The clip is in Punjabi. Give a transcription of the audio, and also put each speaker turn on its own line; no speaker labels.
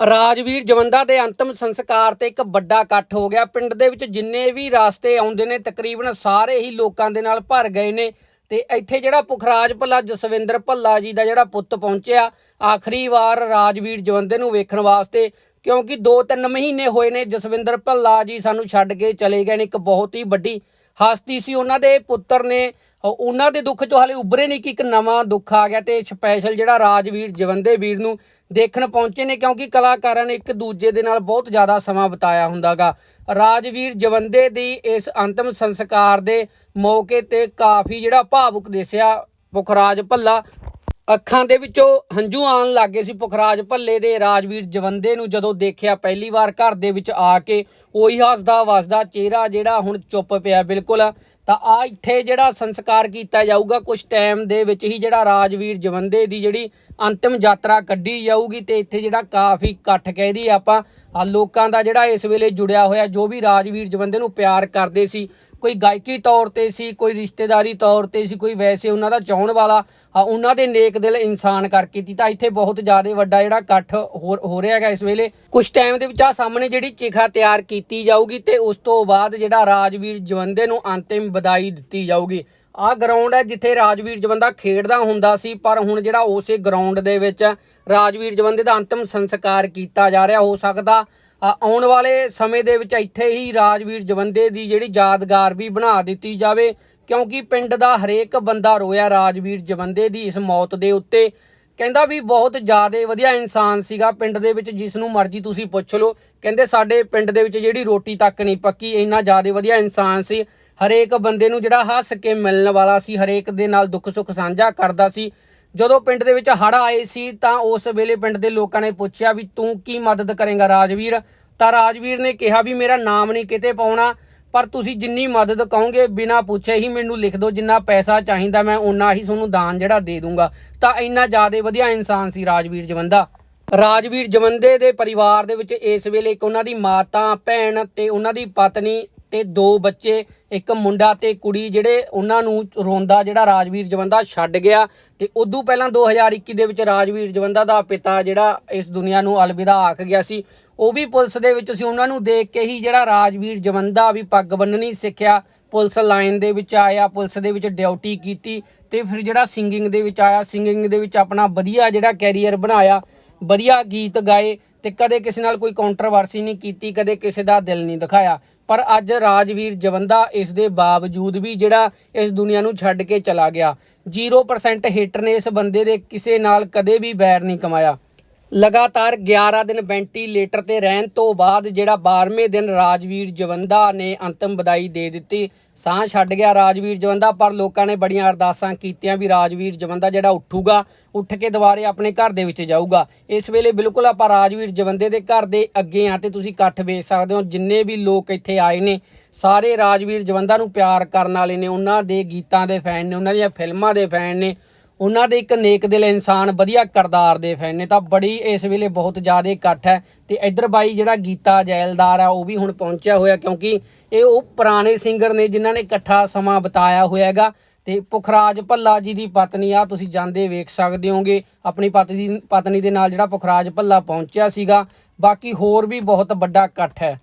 ਰਾਜਵੀਰ ਜਵੰਦਾ ਦੇ ਅੰਤਮ ਸੰਸਕਾਰ ਤੇ ਇੱਕ ਵੱਡਾ ਇਕੱਠ ਹੋ ਗਿਆ। ਪਿੰਡ ਦੇ ਵਿੱਚ ਜਿੰਨੇ ਵੀ ਰਾਸਤੇ ਆਉਂਦੇ ਨੇ, ਤਕਰੀਬਨ ਸਾਰੇ ਹੀ ਲੋਕਾਂ ਦੇ ਨਾਲ ਭਰ ਗਏ ਨੇ। ਤੇ ਇੱਥੇ ਜਿਹੜਾ ਪੁਖਰਾਜ ਭੱਲਾ, ਜਸਵਿੰਦਰ ਭੱਲਾ ਜੀ ਦਾ ਜਿਹੜਾ ਪੁੱਤ ਪਹੁੰਚਿਆ, ਆਖਰੀ ਵਾਰ ਰਾਜਵੀਰ ਜਵੰਦੇ ਨੂੰ ਵੇਖਣ ਵਾਸਤੇ, ਕਿਉਂਕਿ 2-3 ਮਹੀਨੇ ਹੋਏ ਨੇ ਜਸਵਿੰਦਰ ਭੱਲਾ ਜੀ ਸਾਨੂੰ ਛੱਡ ਕੇ ਚਲੇ ਗਏ ਨੇ। ਇੱਕ ਬਹੁਤ ਹੀ ਵੱਡੀ ਹਸਤੀ ਸੀ ਉਹਨਾਂ ਦੇ ਪੁੱਤਰ ਨੇ। ਉਹਨਾਂ ਦੇ ਦੁੱਖ ਚੋਂ ਹਲੇ ਉੱਭਰੇ ਨਹੀਂ ਕਿ ਇੱਕ ਨਵਾਂ ਦੁੱਖ ਆ ਗਿਆ ਤੇ ਸਪੈਸ਼ਲ ਜਿਹੜਾ ਰਾਜਵੀਰ, ਜਵੰਦੇ ਵੀਰ ਨੂੰ ਦੇਖਣ ਪਹੁੰਚੇ ਨੇ ਕਿਉਂਕਿ ਕਲਾਕਾਰਾਂ ਨੇ ਇੱਕ ਦੂਜੇ ਦੇ ਨਾਲ ਬਹੁਤ ਜ਼ਿਆਦਾ ਸਮਾਂ ਬਿਤਾਇਆ ਹੁੰਦਾਗਾ। ਰਾਜਵੀਰ, ਜਵੰਦੇ ਦੀ ਇਸ ਅੰਤਮ ਸੰਸਕਾਰ ਦੇ ਮੌਕੇ ਤੇ ਕਾਫੀ ਜਿਹੜਾ ਭਾਵੁਕ ਦਿਸਿਆ। ਪੁਖਰਾਜ ਭੱਲਾ ਅੱਖਾਂ ਦੇ ਵਿੱਚੋਂ ਹੰਝੂ ਆਉਣ ਲੱਗੇ ਸੀ। ਪੁਖਰਾਜ ਭੱਲੇ ਦੇ ਰਾਜਵੀਰ ਜਵੰਦੇ ਨੂੰ ਜਦੋਂ ਦੇਖਿਆ ਪਹਿਲੀ ਵਾਰ ਘਰ ਦੇ ਵਿੱਚ ਆ ਕੇ ਉਹੀ ਹੱਸਦਾ ਵਸਦਾ ਚਿਹਰਾ ਜਿਹੜਾ ਹੁਣ ਚੁੱਪ ਪਿਆ ਬਿਲਕੁਲ। ਤਾਂ ਆ ਇੱਥੇ ਜਿਹੜਾ ਸੰਸਕਾਰ ਕੀਤਾ ਜਾਊਗਾ ਕੁਝ ਟਾਈਮ ਦੇ ਵਿੱਚ ਹੀ ਜਿਹੜਾ ਰਾਜਵੀਰ ਜਵੰਦੇ ਦੀ ਜਿਹੜੀ ਅੰਤਿਮ ਯਾਤਰਾ ਕੱਢੀ ਜਾਊਗੀ ਤੇ ਇੱਥੇ ਜਿਹੜਾ ਕਾਫੀ ਇਕੱਠ ਕਹਿ ਕਹਿਦੀ ਆਪਾਂ ਆ ਲੋਕਾਂ ਦਾ ਜਿਹੜਾ ਇਸ ਵੇਲੇ ਜੁੜਿਆ ਹੋਇਆ, ਜੋ ਵੀ ਰਾਜਵੀਰ ਜਵੰਦੇ ਨੂੰ ਪਿਆਰ ਕਰਦੇ ਸੀ, ਕੋਈ ਗਾਇਕੀ ਤੌਰ ਤੇ ਸੀ, ਕੋਈ ਰਿਸ਼ਤੇਦਾਰੀ ਤੌਰ ਤੇ ਸੀ, ਕੋਈ ਵੈਸੇ ਉਹਨਾਂ ਦਾ ਚਾਹਣ ਵਾਲਾ ਉਹਨਾਂ ਦੇ ਨੇਕ ਦਿਲ ਇਨਸਾਨ ਕਰਕੇ ਤੀ ਤਾਂ ਇੱਥੇ ਬਹੁਤ ਜ਼ਿਆਦਾ ਵੱਡਾ ਜਿਹੜਾ ਇਕੱਠ ਹੋ ਹੋ ਰਿਹਾ ਹੈਗਾ ਇਸ ਵੇਲੇ। ਕੁਝ ਟਾਈਮ ਦੇ ਵਿੱਚ ਆ ਸਾਹਮਣੇ ਜਿਹੜੀ ਚਿਖਾ ਤਿਆਰ ਕੀਤੀ ਜਾਊਗੀ ਤੇ ਉਸ ਤੋਂ ਬਾਅਦ ਜਿਹੜਾ ਰਾਜਵੀਰ ਜਵੰਦੇ ਨੂੰ ਅੰਤਿਮ ਵਧਾਈ ਦਿੱਤੀ ਜਾਊਗੀ। ਆਹ ਗਰਾਊਂਡ ਹੈ ਜਿੱਥੇ ਰਾਜਵੀਰ ਜਵੰਦਾ ਖੇਡਦਾ ਹੁੰਦਾ ਸੀ, ਪਰ ਹੁਣ ਜਿਹੜਾ ਉਸੇ ਗਰਾਊਂਡ ਦੇ ਵਿੱਚ ਰਾਜਵੀਰ ਜਵੰਦੇ ਦਾ ਅੰਤਮ ਸੰਸਕਾਰ ਕੀਤਾ ਜਾ ਰਿਹਾ, ਹੋ ਸਕਦਾ ਆਉਣ ਵਾਲੇ ਸਮੇਂ ਦੇ ਵਿੱਚ ਇੱਥੇ ਹੀ ਰਾਜਵੀਰ ਜਵੰਦੇ ਦੀ ਜਿਹੜੀ ਯਾਦਗਾਰ ਵੀ ਬਣਾ ਦਿੱਤੀ ਜਾਵੇ, ਕਿਉਂਕਿ ਪਿੰਡ ਦਾ ਹਰੇਕ ਬੰਦਾ ਰੋਇਆ ਰਾਜਵੀਰ ਜਵੰਦੇ ਦੀ ਇਸ ਮੌਤ ਦੇ ਉੱਤੇ। ਕਹਿੰਦਾ ਵੀ ਬਹੁਤ ਜ਼ਿਆਦਾ ਵਧੀਆ ਇਨਸਾਨ ਸੀਗਾ, ਪਿੰਡ ਦੇ ਵਿੱਚ ਜਿਸ ਨੂੰ ਮਰਜ਼ੀ ਤੁਸੀਂ ਪੁੱਛ ਲਓ। ਕਹਿੰਦੇ ਸਾਡੇ ਪਿੰਡ ਦੇ ਵਿੱਚ ਜਿਹੜੀ ਰੋਟੀ ਤੱਕ ਨਹੀਂ ਪੱਕੀ, ਇੰਨਾ ਜ਼ਿਆਦਾ ਵਧੀਆ ਇਨਸਾਨ ਸੀ। ਹਰੇਕ ਬੰਦੇ ਨੂੰ ਜਿਹੜਾ ਹੱਸ ਕੇ ਮਿਲਣ ਵਾਲਾ ਸੀ, ਹਰੇਕ ਦੇ ਨਾਲ ਦੁੱਖ ਸੁੱਖ ਸਾਂਝਾ ਕਰਦਾ ਸੀ। ਜਦੋਂ ਪਿੰਡ ਦੇ ਵਿੱਚ ਹੜ੍ਹ ਆਏ ਸੀ, ਤਾਂ ਉਸ ਵੇਲੇ ਪਿੰਡ ਦੇ ਲੋਕਾਂ ਨੇ ਪੁੱਛਿਆ ਵੀ ਤੂੰ ਕੀ ਮਦਦ ਕਰੇਗਾ ਰਾਜਵੀਰ? ਤਾਂ ਰਾਜਵੀਰ ਨੇ ਕਿਹਾ ਵੀ ਮੇਰਾ ਨਾਮ ਨਹੀਂ ਕਿਤੇ ਪਾਉਣਾ। ਪਰ ਤੁਸੀਂ ਜਿੰਨੀ ਮਦਦ ਕਹੋਗੇ ਬਿਨਾਂ ਪੁੱਛੇ ਹੀ ਮੈਨੂੰ ਲਿਖ ਦਿਓ, ਜਿੰਨਾ ਪੈਸਾ ਚਾਹੀਦਾ ਮੈਂ ਉਨਾ ਹੀ ਤੁਹਾਨੂੰ ਦਾਨ ਜਿਹੜਾ ਦੇ ਦੂੰਗਾ। ਤਾਂ ਇੰਨਾ ਜ਼ਿਆਦਾ ਵਧੀਆ ਇਨਸਾਨ ਸੀ ਰਾਜਵੀਰ ਜਵੰਦਾ। ਰਾਜਵੀਰ ਜਵੰਦੇ ਦੇ ਪਰਿਵਾਰ ਦੇ ਵਿੱਚ ਇਸ ਵੇਲੇ ਇੱਕ ਉਹਨਾਂ ਦੀ ਮਾਤਾ, ਭੈਣ ਤੇ ਉਹਨਾਂ ਦੀ ਪਤਨੀ ਤੇ ਦੋ ਬੱਚੇ, ਇੱਕ ਮੁੰਡਾ ਤੇ ਕੁੜੀ ਜਿਹੜੇ ਉਹਨਾਂ ਨੂੰ ਰੋਂਦਾ ਜਿਹੜਾ ਰਾਜਵੀਰ ਜਵੰਦਾ ਛੱਡ ਗਿਆ ਤੇ ਉਦੋਂ ਪਹਿਲਾਂ 2021 ਦੇ ਵਿੱਚ ਰਾਜਵੀਰ ਜਵੰਦਾ ਦਾ ਪਿਤਾ ਜਿਹੜਾ ਇਸ ਦੁਨੀਆ ਨੂੰ ਅਲਵਿਦਾ ਆਖ ਗਿਆ ਸੀ। ਉਹ ਵੀ ਪੁਲਿਸ ਦੇ ਵਿੱਚ ਸੀ। ਉਹਨਾਂ ਨੂੰ ਦੇਖ ਕੇ ਹੀ ਜਿਹੜਾ ਰਾਜਵੀਰ ਜਵੰਦਾ ਵੀ ਪੱਗ ਬੰਨਣੀ ਸਿੱਖਿਆ। ਪੁਲਿਸ ਲਾਈਨ ਦੇ ਵਿੱਚ ਆਇਆ, ਪੁਲਿਸ ਦੇ ਵਿੱਚ ਡਿਊਟੀ ਕੀਤੀ ਤੇ ਫਿਰ ਜਿਹੜਾ ਸਿੰਗਿੰਗ ਦੇ ਵਿੱਚ ਆਇਆ। ਸਿੰਗਿੰਗ ਦੇ ਵਿੱਚ ਆਪਣਾ ਵਧੀਆ ਜਿਹੜਾ ਕੈਰੀਅਰ ਬਣਾਇਆ। ਵਧੀਆ ਗੀਤ ਗਾਏ ਤੇ ਕਦੇ ਕਿਸੇ ਨਾਲ ਕੋਈ ਕੰਟਰੋਵਰਸੀ ਨਹੀਂ ਕੀਤੀ, ਕਦੇ ਕਿਸੇ ਦਾ ਦਿਲ ਨਹੀਂ ਦਿਖਾਇਆ। ਪਰ ਅੱਜ ਰਾਜਵੀਰ ਜਵੰਦਾ ਇਸ ਦੇ ਬਾਵਜੂਦ ਵੀ ਜਿਹੜਾ ਇਸ ਦੁਨੀਆ ਨੂੰ ਛੱਡ ਕੇ ਚਲਾ ਗਿਆ। 0% ਹਿੱਟ ਨੇ ਇਸ ਬੰਦੇ ਦੇ ਕਿਸੇ ਨਾਲ ਕਦੇ ਵੀ ਵੈਰ ਨਹੀਂ ਕਮਾਇਆ। ਲਗਾਤਾਰ 11 ਦਿਨ ਵੈਂਟੀਲੇਟਰ ਤੇ ਰਹਿਣ ਤੋਂ ਬਾਅਦ ਜਿਹੜਾ 12ਵੇਂ ਦਿਨ ਰਾਜਵੀਰ ਜਵੰਦਾ ਨੇ ਅੰਤਮ ਵਿਦਾਈ ਦੇ ਦਿੱਤੀ। ਸਾਹ ਛੱਡ ਗਿਆ ਰਾਜਵੀਰ ਜਵੰਦਾ, ਪਰ ਲੋਕਾਂ ਨੇ ਬੜੀਆਂ ਅਰਦਾਸਾਂ ਕੀਤੀਆਂ ਵੀ ਰਾਜਵੀਰ ਜਵੰਦਾ ਜਿਹੜਾ ਉੱਠੂਗਾ, ਉੱਠ ਕੇ ਦੁਬਾਰੇ ਆਪਣੇ ਘਰ ਦੇ ਵਿੱਚ ਜਾਊਗਾ। ਇਸ ਵੇਲੇ ਬਿਲਕੁਲ ਆਪਾਂ ਰਾਜਵੀਰ ਜਵੰਦੇ ਦੇ ਘਰ ਦੇ ਅੱਗੇ ਆ ਤੇ ਤੁਸੀਂ ਇਕੱਠ ਵੇਖ ਸਕਦੇ ਹੋ, ਜਿੰਨੇ ਵੀ ਲੋਕ ਇੱਥੇ ਆਏ ਨੇ, ਸਾਰੇ ਰਾਜਵੀਰ ਜਵੰਦਾ ਨੂੰ ਪਿਆਰ ਕਰਨ ਵਾਲੇ ਨੇ, ਉਹਨਾਂ ਦੇ ਗੀਤਾਂ ਦੇ ਫੈਨ ਨੇ, ਉਹਨਾਂ ਦੀਆਂ ਫਿਲਮਾਂ ਦੇ ਫੈਨ ਨੇ ਉਹਨਾਂ ਦੇ ਇੱਕ ਨੇਕ ਦਿਲ ਇਨਸਾਨ ਵਧੀਆ ਕਰਦਾਰ ਦੇ ਫੈਨ ਨੇ, ਤਾਂ ਬੜੀ ਇਸ ਵੇਲੇ ਬਹੁਤ ਜ਼ਿਆਦਾ ਇਕੱਠ ਹੈ। ਤੇ ਇੱਧਰ ਬਾਈ ਜਿਹੜਾ ਗੀਤਾ ਜੈਲਦਾਰ ਆ, ਉਹ ਵੀ ਹੁਣ ਪਹੁੰਚਿਆ ਹੋਇਆ, ਕਿਉਂਕਿ ਇਹ ਉਹ ਪੁਰਾਣੇ ਸਿੰਗਰ ਨੇ ਜਿਨ੍ਹਾਂ ਨੇ ਇਕੱਠਾ ਸਮਾਂ ਬਿਤਾਇਆ ਹੋਇਆ ਹੈਗਾ। ਤੇ ਪੁਖਰਾਜ ਭੱਲਾ ਜੀ ਦੀ ਪਤਨੀ ਆ, ਤੁਸੀਂ ਜਾਂਦੇ ਵੇਖ ਸਕਦੇ ਹੋਗੇ, ਆਪਣੀ ਪਤਨੀ ਪਤਨੀ ਦੇ ਨਾਲ ਜਿਹੜਾ ਪੁਖਰਾਜ ਭੱਲਾ ਪਹੁੰਚਿਆ ਸੀਗਾ। ਬਾਕੀ ਹੋਰ ਵੀ ਬਹੁਤ ਵੱਡਾ ਇਕੱਠ ਹੈ।